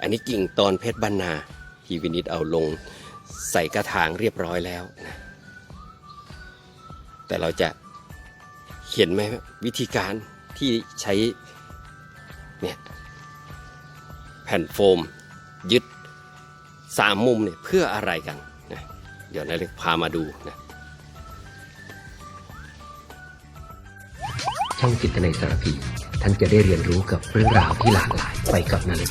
อันนี้กิ่งตอนเพชรบรรนาที่วินิตเอาลงใส่กระถางเรียบร้อยแล้วนะ แต่เราจะเห็นไหมวิธีการที่ใช้เนี่ยแผ่นโฟมยึดสามมุมเนี่ยเพื่ออะไรกันนะเดี๋ยวนายเล็กพามาดูนะช่องจิตในสารพีท่านจะได้เรียนรู้กับเรื่องราวที่หลากหลายไปกับนาเล็ก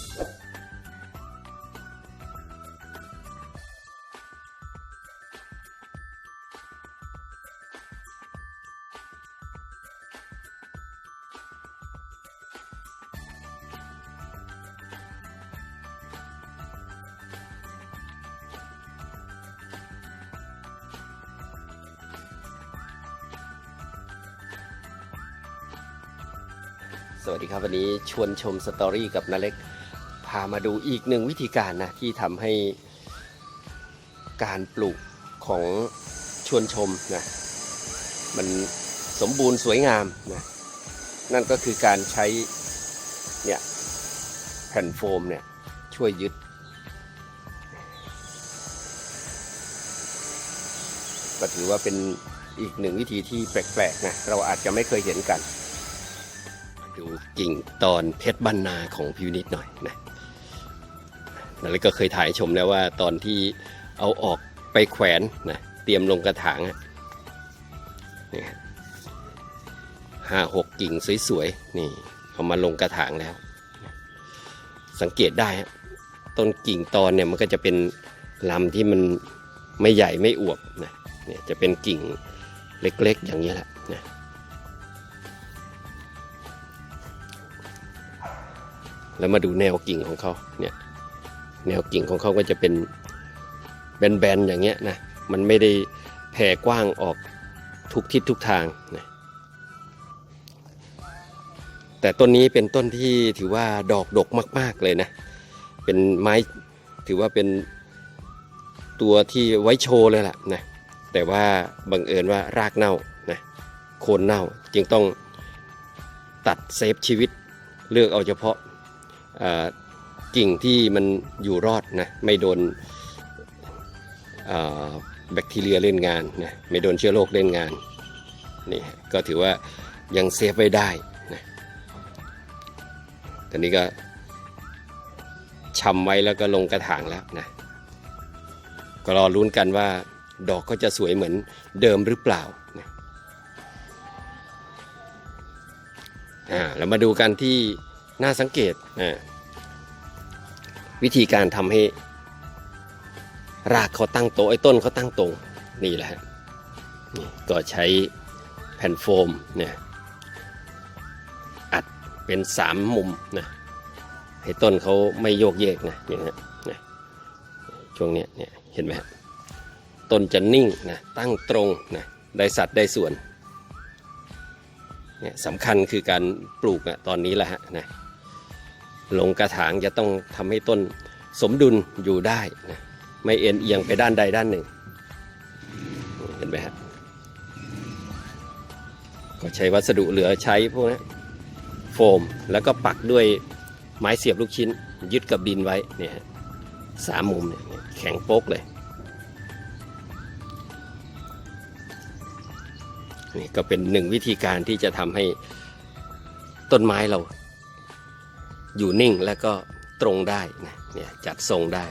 สวัสดีครับวันนี้ชวนชมสตอรี่กับนาเล็ก พามาดูอีกหนึ่งวิธีการนะ ที่ทำให้การปลูกของชวนชมนะมันสมบูรณ์สวยงามนะนั่นก็คือการใช้เนี่ยแผ่นโฟมเนี่ยช่วยยึด ก็ถือว่าเป็นอีกหนึ่งวิธีที่แปลกๆนะเราอาจจะไม่เคยเห็นกัน ดูกิ่งตอนเพชรบรรนาของพิวนิดหน่อยนะนั่นแล้วก็เคยถ่ายชมแล้วว่าตอนที่เอาออกไปแขวนนะเตรียมลงกระถางอะนี่ะห้าหกกิ่งสวยๆนี่เอามาลงกระถางแล้ว สังเกตได้ต้นกิ่งตอนเนี่ยมันก็จะเป็นลำที่มันไม่ใหญ่ไม่อวบนะเนี่ยจะเป็นกิ่งเล็กๆอย่างนี้แหละนะ แล้วมาดูแนวกิ่งของเขาเนี่ยแนวกิ่งของเขาก็จะเป็นแบนๆอย่างเงี้ยนะมันไม่ได้แผ่กว้างออกทุกทิศทุกทางนะแต่ต้นนี้เป็นต้นที่ถือว่าดอกดกมาก ๆเลยนะ เป็นไม้ถือว่าเป็นตัวที่ไว้โชว์เลยล่ะนะแต่ว่าบังเอิญว่ารากเน่านะโคนเน่าจึงต้องตัดเซฟชีวิตเลือกเอาเฉพาะ กิ่งที่มันอยู่รอดนะไม่โดนแบคทีเรียเล่นงานนะไม่โดนเชื้อโรคเล่นงานนี่ก็ถือว่ายังเซฟไว้ได้นะตอนนี้ก็ชำไว้แล้วก็ลงกระถางแล้วนะก็รอลุ้นกันว่าดอกก็จะสวยเหมือนเดิมหรือเปล่านะอ่าแล้วมาดูกันที่ น่าสังเกตวิธีการทำให้ รากเขาตั้งโตไอ้ต้นเขาตั้งตรงนี่แหละฮะก็ใช้แผ่นโฟมเนี่ยอัดเป็นสามมุมนะให้ต้นเขาไม่โยกเยกนะนี่นะช่วงเนี้ยเนี่ยเห็นไหมฮะต้นจะนิ่งนะตั้งตรงนะได้สัดได้ส่วนเนี่ยสำคัญคือการปลูกอะตอนนี้แหละฮะนะ ลงกระถางจะต้องทำให้ต้นสมดุลอยู่ได้นะไม่เอ็นเอียงไปด้านใดด้านหนึ่ง เห็นไหมครับก็ใช้วัสดุเหลือใช้พวกนี้โฟมแล้วก็ปักด้วยไม้เสียบลูกชิ้น ยึดกับดินไว้เนี่ยสามมุมเนี่ยแข็งโป๊กเลยนี่ก็เป็นหนึ่งวิธีการที่จะทำให้ต้นไม้เรา อยู่นิ่งแล้วก็ตรงได้นะเนี่ยจัดทรงได้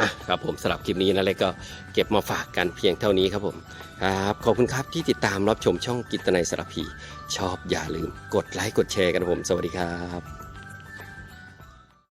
อะครับผมสำหรับคลิปนี้นะเลยก็เก็บมาฝากกันเพียงเท่านี้ครับผมครับขอบคุณครับที่ติดตามรับชมช่องกิตนัยสารพี ชอบอย่าลืมกดไลค์กดแชร์กันผม สวัสดีครับ